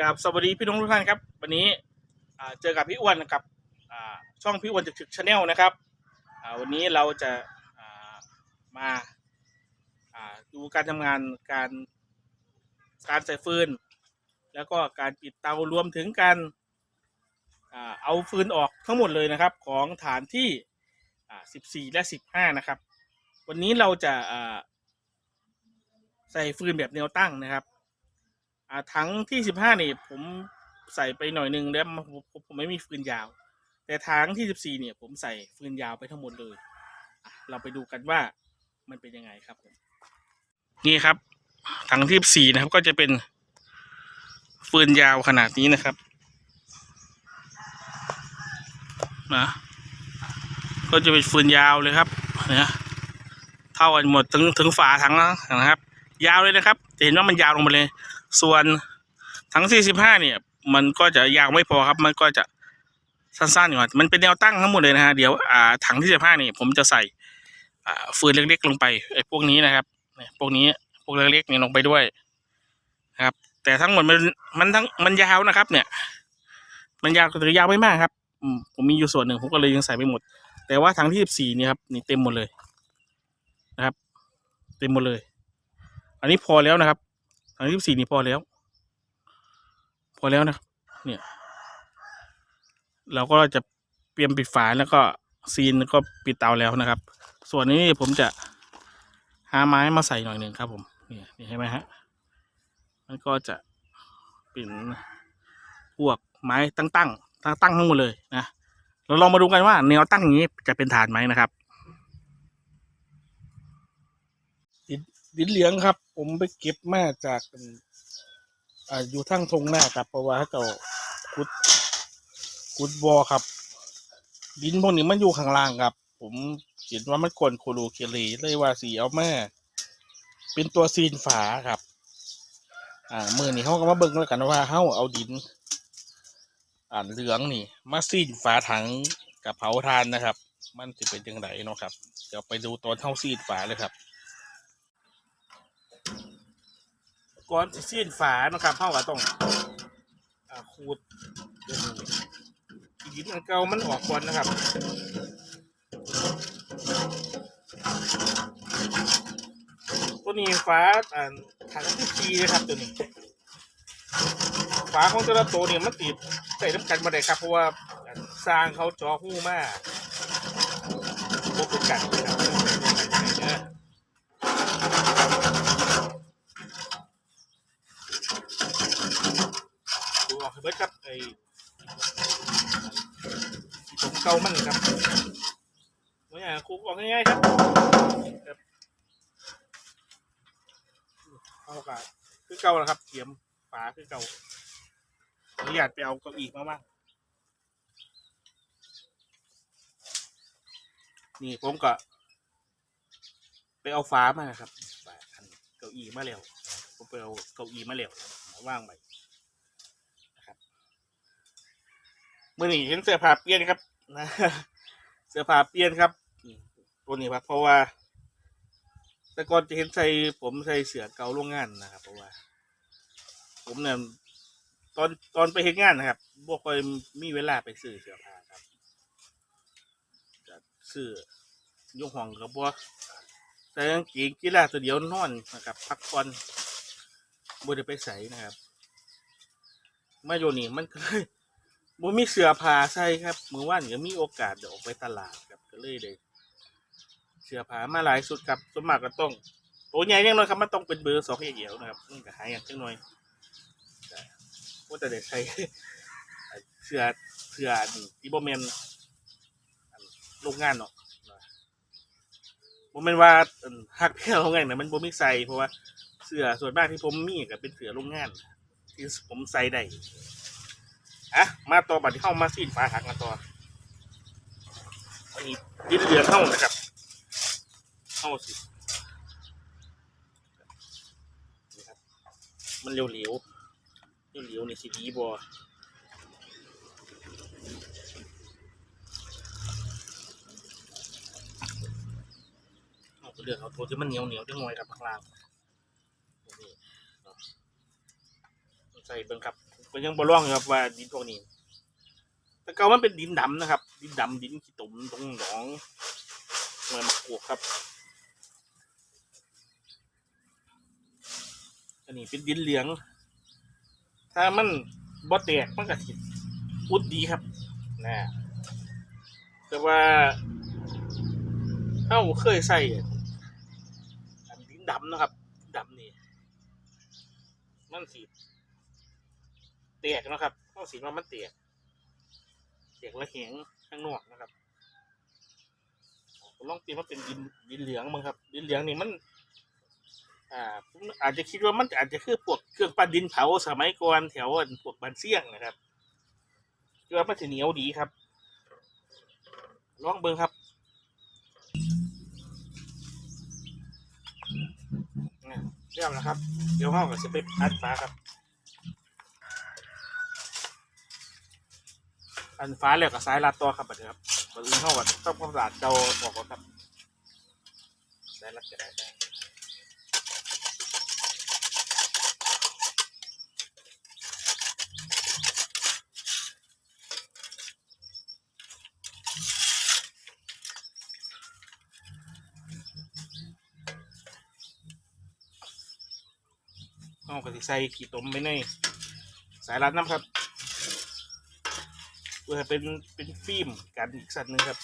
กับสวัสดีพี่น้องทุกท่านครับ วันนี้เจอกับพี่อ้วนกับช่องพี่อ้วนจากฉึกชาแนลนะครับวันนี้เราจะมาดูการทำงานการการใส่ฟืน แล้วก็การปิดเตารวมถึงการเอาฟืนออกทั้งหมดเลยนะครับของฐานที่ 14 และ 15 นะครับ วันนี้เราจะใส่ฟืนแบบแนวตั้งนะครับ อ่าถังที่สิบห้านี่ผมใส่ไปหน่อยหนึงแล้วผมผมไม่มีฟืนยาว แต่ถังที่สิบสี่เนี่ย ผมใส่ฟืนยาวไปทั้งหมดเลยเราไปดูกันว่ามันเป็นยังไงครับผมนี่ครับ ถังที่สิบสี่นะครับก็จะเป็นฟืนยาวขนาดนี้นะครับนะก็จะเป็นฟืนยาวเลยครับนะเท่ากันหมดถึงถึงฝาถังนะครับ ยาวเลยนะครับจะเห็นว่ามันยาวลงมาเลย ส่วนทั้ง 45 เนี่ย มันก็จะยาวไม่พอครับ มันก็จะสั้นๆก่อนมันเป็นแนวตั้งทั้งหมดเลยนะฮะเดี๋ยวอ่าถังที่15นี่ผมจะใส่อ่าฟืนเล็กๆ ลงไปไอ้พวกนี้นะครับเนี่ยพวกนี้พวกเล็กๆเนี่ยลงไปด้วยนะครับ แต่ทั้งหมดมันมันทั้งมันยาวนะครับ เนี่ย มันยาวแต่ยาวไม่มากครับผมมีอยู่ส่วนหนึ่งผมก็เลยยังใส่ไม่หมด แต่ว่าถังที่14เนี่ยครับนี่เต็มหมดเลยนะครับ เต็มหมดเลย อันนี้พอแล้วนะครับ ถังที่สี่นี่พอแล้ว พอแล้วนะครับเนี่ย เราก็จะเตรียมปิดฝาแล้วก็ซีนแล้วก็ปิดเตาแล้วนะครับ ส่วนนี้ผมจะหาไม้มาใส่หน่อยหนึ่งครับ ผมนี่นี่เห็นไหมฮะมันก็จะเป็นพวกไม้ตั้งตั้งตั้งตั้งทั้งหมดเลยนะเราลองมาดูกันว่าแนวตั้งอย่างนี้จะเป็นฐานไหมนะครับดินเหลืองครับ ผมไปเก็บมาจากอ่าอยู่ทั้งทงหน้าครับเพราะว่าเขาเจ้าขุดขุดบอครับ ดินพวกนี้มันอยู่ข้างล่างครับ ผมเห็นว่ามันกวนโคโลเคลีเลยว่าสีเอามาเป็นตัวซีนฝาครับ อ่ามือนี้เขาก็มาเบิ่งแล้วกันว่าเขาเอาดิน อ่าเหลืองนี่ มาซีนฝาถังกับเผาทานนะครับ มันจะเป็นยังไงเนาะครับ เดี๋ยวไปดูตอนเท่าซีนฝาเลยครับ ก่อนสิสิ้นฝานะครับเท่ากับต้องขูดหินอันเก่ามันออกก่อนนะครับตัวนี้ฝาอ่าถังที่ชีนะครับตัวนี้ฝาของแต่ละตัวเนี่ยมันติดใส่น้ำกันมาได้ครับ เพราะว่าสร้างเขาจอหู้มากพวกเป็นกันนะครับเออ ดูออกให้เบิดครับไอ้ผมเกามันครับเนี่ยครูออกง่ายๆครับครับเอากาคือเก่าแล้วครับเขียมฝาคือเก่าขออนุญาตไปเอาเก้าอี้มาบ้างนี่ผมก็ไปเอาฟ้ามาครับเก้าอี้มาแล้วผมไปเอาเก้าอี้มาแล้วมาว่างไว้ มื่อนี้เห็นเสื้อผ้าเปลี่ยนครับนะเสื้อผ้าเปลี่ยนครับตัวนี้ครับเพราะว่า แต่ก่อนจะเห็นใส่ผมใส่เสื้อเก่าโรงงานนะครับเพราะว่า ผมเนี่ยตอนตอนไปเห็นงานนะครับบ่ค่อยมีเวลาไปซื้อเสื้อผ้าครับจะซื้อยกห้องกับบ่ใส่กางเกงกีฬาตัวเดียวนอนนะครับ พักผ่อนบ่ได้ไปใส่นะครับมาโยนี่มันก็เลย บ่มีเสื้อผ้าใส่ครับมื้อวานก็มีโอกาสได้ออกไปตลาดครับก็เลยได้เสื้อผ้ามาหลายสุดครับส่วนมากก็ต้องตัวใหญ่ยังน้อยครับมันต้องเป็นเบอร์สองเอเอวนะครับมันก็หายอย่างจังหน่อยก็จะได้ใช้เสื้อเสื้ออันที่บ่แมนโรงงานเนาะบ่แมนว่าอันฮักแค่โรงงานน่ะมันบ่มีใส่เพราะว่าเสื้อส่วนมากที่ผมมีก็เป็นเสื้อโรงงานที่ผมใส่ได้ อะมาต่อบัดที่เข้ามาซีนฝาถักันต่ออันนี้ดินเหลือเข้านะครับเข้าสิครับมันเหลวๆเหลวๆนี่สิดีบอเอาไปเลือกเอาตัวที่มันเหนียวเหนียวๆจังหน่อยครับข้างล่างนี่ใใส่เบิ่งครับ ก็ยังบ่ร่องอยู่ครับว่าดินพวกนี้แต่เก่ามันเป็นดินดำนะครับ ดินดำดินขี้ตุ่มตรงหนองเมืองมะกครับ อันนี้เป็นดินเหลือง ถ้ามันบ่แตกมันก็สิอุดดีครับนะแต่ว่าเอ้าเคยใส่อันดินดำนะครับดำนี่มันสี แตกนะครับต้องสีว่ามันแตกแตกและแข็งข้างนอกนะครับผมลองตีว่าเป็นดินดินเหลืองมั้งครับ ดินเหลืองนี่มัน อ่าผมอาจจะคิดว่ามันอาจจะคือพวกเครื่องปั้นดินเผาสมัยก่อนแถวอันพวกบันเสี่ยงนะครับคิดว่ามันจะเหนียวดีครับ ลองเบิ่งครับเรียบแล้วครับ เดี๋ยวห้องก็จะไปอัดฟ้าครับ อันฟ้าแล้วก็ซ้ายลัดตัวครับบัดนี้ครับตอนนี้ห้องก็ต้องความสะอาดเดาออกก่อนครับซ้ายลัดก็ได้ได้เอากระติใส่ขี้ตมไปในสายรัดน้ำครับ พื่อให้เป็นเป็นฟิล์มกันอีกสัตว์หนึ่งครับ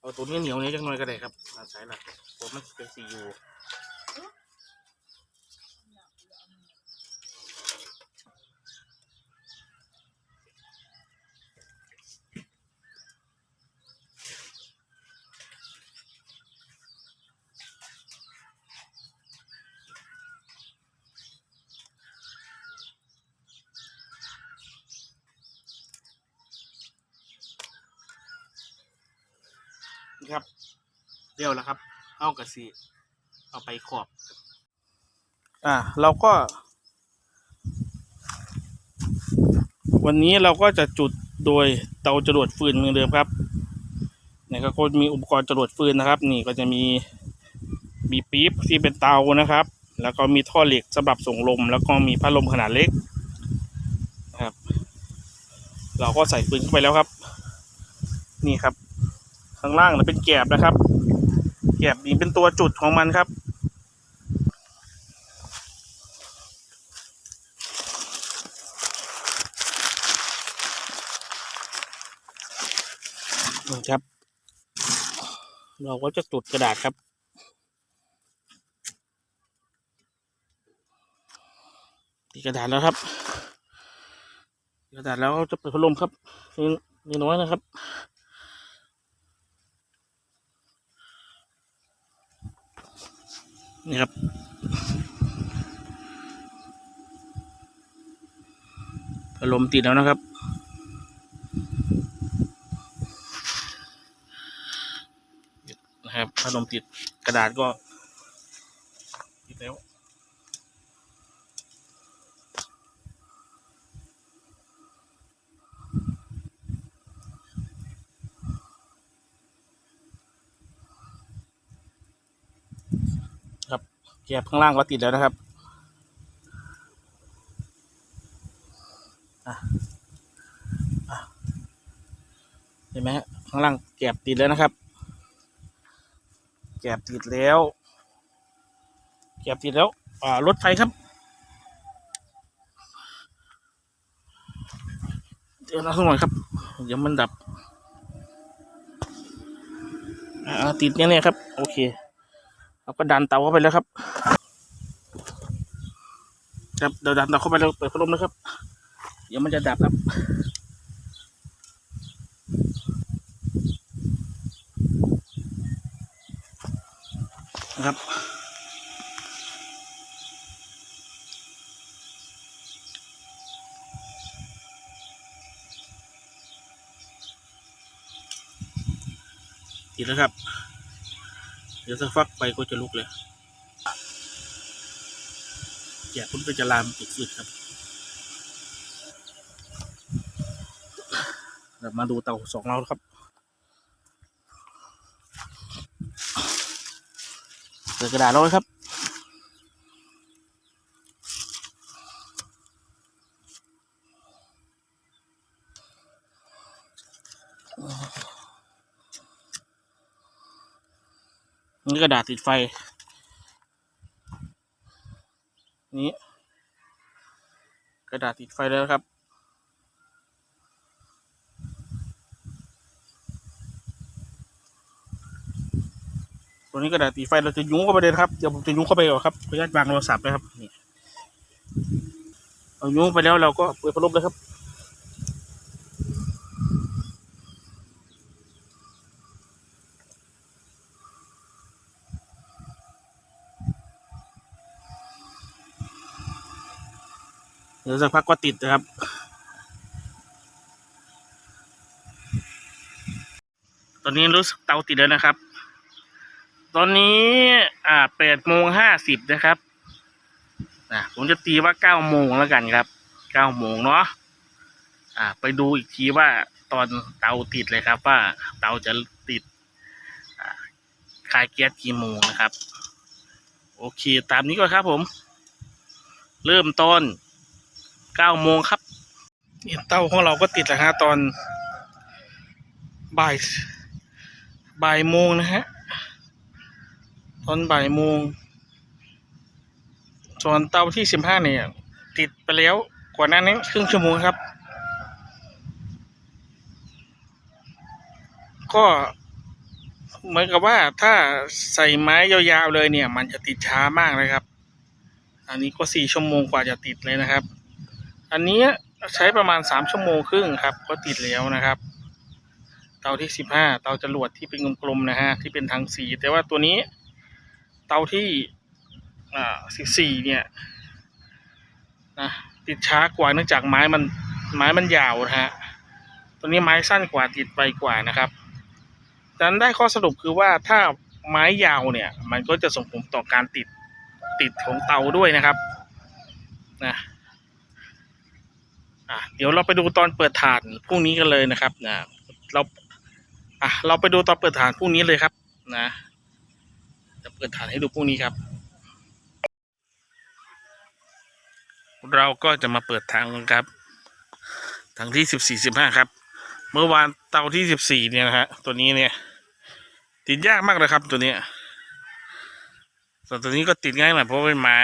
เอาตัวนี้เหนียวนี้จังหน่อยก็ได้ครับเอาสายรักผมมันเป็นซียู เรียวแล้วครับเอากระสีเอาไปขอบ อ่าเราก็ วันนี้เราก็จะจุดโดยเตาจรวดฟืนเหมือนเดิมครับเนี่ยก็มีอุปกรณ์จรวดฟืนนะครับ นี่ก็จะมีมีปี๊บที่เป็นเตานะครับ แล้วก็มีท่อเหล็กสำหรับส่งลม แล้วก็มีพัดลมขนาดเล็กนะครับ เราก็ใส่ฟืนเข้าไปแล้วครับ นี่ครับ ข้างล่างนะเป็นแกบนะครับ แกบนี้เป็นตัวจุดของมันครับ นี่ครับ เราก็จะจุดกระดาษครับติดกระดาษแล้วครับติดกระดาษแล้วจะเปิดพัดลมครับนี่น้อยนะครับ นี่ครับพัดลมติดแล้วนะครับ นะครับพัดลมติดกระดาษก็ติดแล้ว ครับ แกบข้างล่างก็ติดแล้วนะครับเห็นไหมฮะข้างล่างแกบติดแล้วนะครับ แกบติดแล้ว แกบติดแล้วอ่ารถไฟครับเดี๋ยวนะสักหน่อยครับ เดี๋ยวมันดับ อ่าติดเนี่ยเนี่ยครับ โอเค เราก็ดันเตาเข้าไปแล้วครับ ครับเดี๋ยวดันเตาเข้าไปแล้วเปิดพัดลมนะครับ เดี๋ยวมันจะดับครับนะครับ ติดแล้วครับ ดี๋ยวสักฟักไปก็จะลุกเลยแกะพุ่นก็จะลามติดสุดครับ เรามาดูเตาสองเราครับเปิดกระดาษล้วครับ กระดาษติดไฟ นี้ กระดาษติดไฟแล้วครับ ตัวนี้กระดาษติดไฟเราจะยุ้งเข้าไปเลยนครับ เดี๋ยวผมจะยุ้งเข้าไปก่อนครับขออนุญาตวางโทรศัพท์นะครับ นี่ เอายุ้งไปแล้วเราก็เปิดพัดลมเลยครับ ดี๋ยวสักพักก็ติดนะครับ ตอนนี้รู้สึกเตาติดแล้วนะครับ ตอนนี้อ่าแปดโมงห้าสิบนะครับนะผมจะตีว่าเก้าโมงแล้วกันครับเก้าโมงเนาะอ่า ไปดูอีกทีว่าตอนเตาติดเลยครับ ว่าเตาจะติดคลายแก๊สกี่โมงนะครับ โอเค ตามนี้ก่อนครับผม เริ่มต้น เก้าโมงครับเนี่ยเต้าของเราก็ติดแล้วฮะตอนบ่ายบ่ายโมงนะฮะตอนบ่ายโมงส่วนเตาที่สิบห้าเนี่ย ติดไปแล้วกว่านั้นนี้ครึ่งชั่วโมงครับ ก็เหมือนกับว่าถ้าใส่ไม้ยาวๆเลยเนี่ย มันจะติดช้ามากเลยครับ อันนี้ก็สี่ชั่วโมงกว่าจะติดเลยนะครับ อันนี้ใช้ประมาณสามชั่วโมงครึ่งครับ ก็ติดแล้วนะครับ เตาที่สิบห้าเตาจรวดที่เป็นกลมๆนะฮะที่เป็นทางสี แต่ว่าตัวนี้ เตาที่สิบสี่เนี่ยนะติดช้ากว่าเนื่องจากไม้มันไม้มันยาวนะฮะตัวนี้ไม้สั้นกว่าติดไปกว่านะครับดังนั้นได้ข้อสรุปคือว่าถ้าไม้ยาวเนี่ย มันก็จะส่งผลต่อการติดติดของเตาด้วยนะครับนะ อะเดี๋ยวเราไปดูตอนเปิดฐานพรุ่งนี้กันเลยนะครับนะเราอะเราไปดูตอนเปิดฐานพรุ่งนี้เลยครับ นะจะเปิดฐานให้ดูพรุ่งนี้ครับ เราก็จะมาเปิดทางกันครับทางที่สิบสี่สิบห้าครับ เมื่อวานเตาที่สิบสี่เนี่ยนะฮะตัวนี้เนี่ย ติดยากมากเลยครับตัวเนี้ยส่วนตัวนี้ก็ติดง่ายหน่อยเพราะเป็นไม้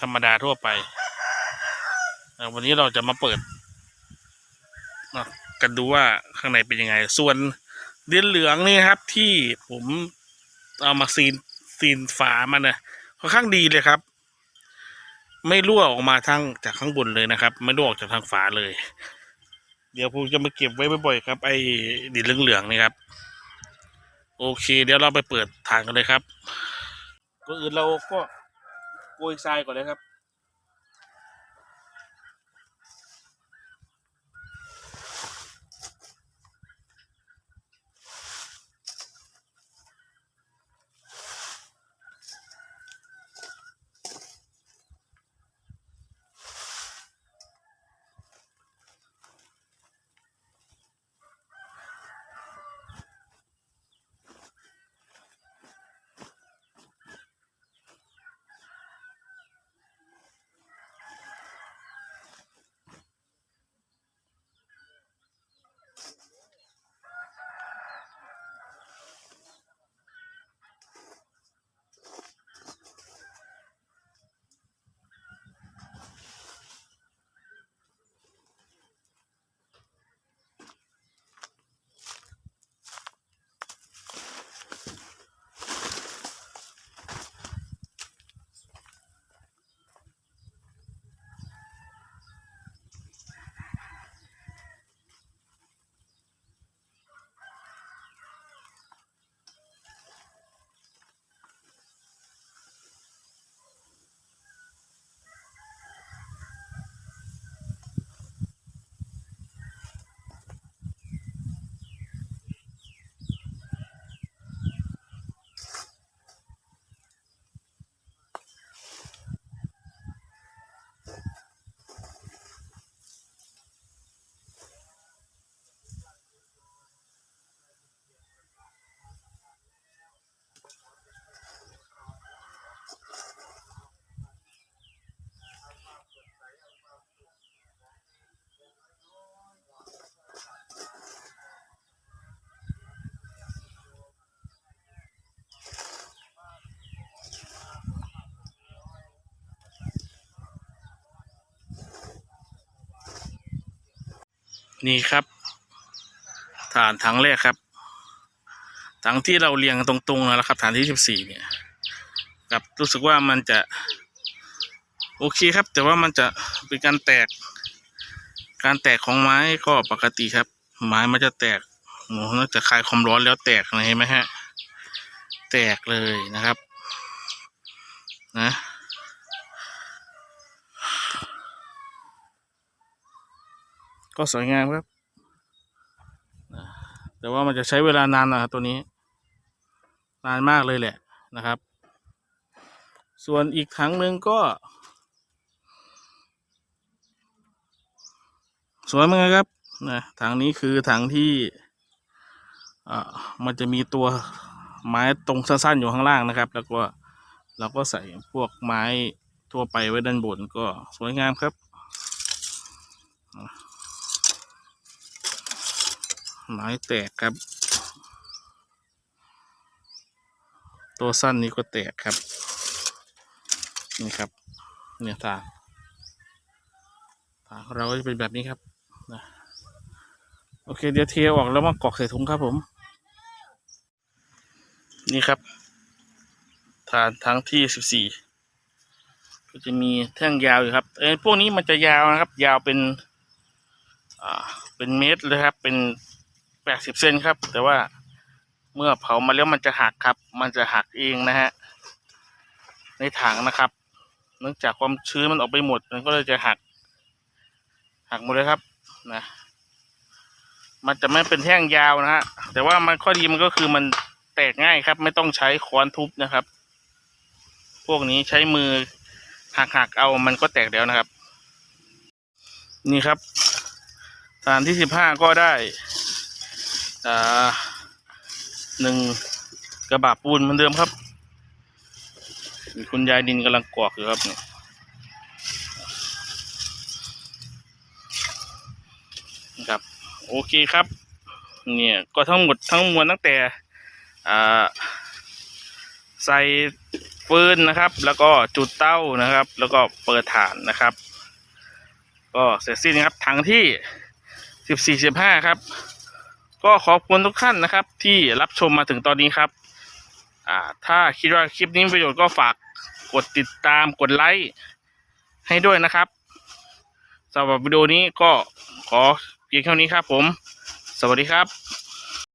ธรรมดาทั่วไป วันนี้เราจะมาเปิดกันดูว่าข้างในเป็นยังไง ส่วนเดือนเหลืองนี่ครับ ที่ผมเอามาซีนซีนฝามันนะค่อนข้างดีเลยครับ ไม่รั่วออกมาทั้งจากข้างบนเลยนะครับ ไม่รั่วออกจากทางฝาเลย เดี๋ยวผมจะมาเก็บไว้บ่อยๆครับ ไอ้ดินเหลืองๆนี่ครับ โอเค เดี๋ยวเราไปเปิดทางกันเลยครับก็อื่นเราก็โกยทรายก่อนเลยครับ นี่ครับฐานถังแรกครับถังที่เราเรียงตรงๆแล้วครับฐานที่สิบสี่เนี่ยครับรู้สึกว่ามันจะ โอเคครับ แต่ว่ามันจะเป็นการแตก การแตกของไม้ก็ปกติครับ ไม้มันจะแตกโอ้โหนอกจากคลายความร้อนแล้วแตกนะเห็นไหมฮะ แตกเลยนะครับ นะ ก็สวยงามครับ แต่ว่ามันจะใช้เวลานานนะครับตัวนี้ นานมากเลยแหละนะครับ ส่วนอีกถังหนึ่งก็ สวยมือนกันครับนะถังนี้คือถังที่อ่ามันจะมีตัวไม้ตรงสั้นๆอยู่ข้างล่างนะครับ แล้วก็เราก็ใส่พวกไม้ทั่วไปไว้ด้านบนก็สวยงามครับ ไม้แตกครับ ตัวสั้นนี้ก็แตกครับ นี่ครับ เนี่ยทางทาของเราก็จะเป็นแบบนี้ครับนะโอเค เดี๋ยวเทออกแล้วมากรอกใส่ถุงครับผม นี่ครับ ฐานทั้งที่สิบสี่ก็จะมีแท่งยาวอยู่ครับ เอ้ยพวกนี้มันจะยาวนะครับ ยาวเป็น อ่า เป็นเมตรเลยครับ เป็น แปดสิบเซนครับ แต่ว่าเมื่อเผามาแล้วมันจะหักครับ มันจะหักเองนะฮะ ในถังนะครับ เนื่องจากความชื้นมันออกไปหมด มันก็เลยจะหัก หักหมดเลยครับนะมันจะไม่เป็นแท่งยาวนะฮะ แต่ว่ามันข้อดีมันก็คือมันแตกง่ายครับ ไม่ต้องใช้ค้อนทุบนะครับ พวกนี้ใช้มือหักหักเอามันก็แตกแล้วนะครับ นี่ครับฐานที่สิบห้าก็ได้ หนึ่งกระบะปูนเหมือนเดิมครับมีคุณยายดินกำลังกรอกอยู่ครับเนี่ยนะครับ โอเคครับ เนี่ยก็ทั้งหมดทั้งมวลตั้งแต่อ่าใส่ฟืนนะครับ แล้วก็จุดเต้านะครับ แล้วก็เปิดฐานนะครับ ก็เสร็จสิ้นครับถังที่สิบสี่สิบห้าครับ ก็ขอบคุณทุกท่านนะครับ ที่รับชมมาถึงตอนนี้ครับ อ่า ถ้าคิดว่าคลิปนี้ประโยชน์ก็ฝากกดติดตามกดไลค์ให้ด้วยนะครับสำหรับวิดีโอนี้ก็ขอเพียงเท่านี้ครับผม สวัสดีครับ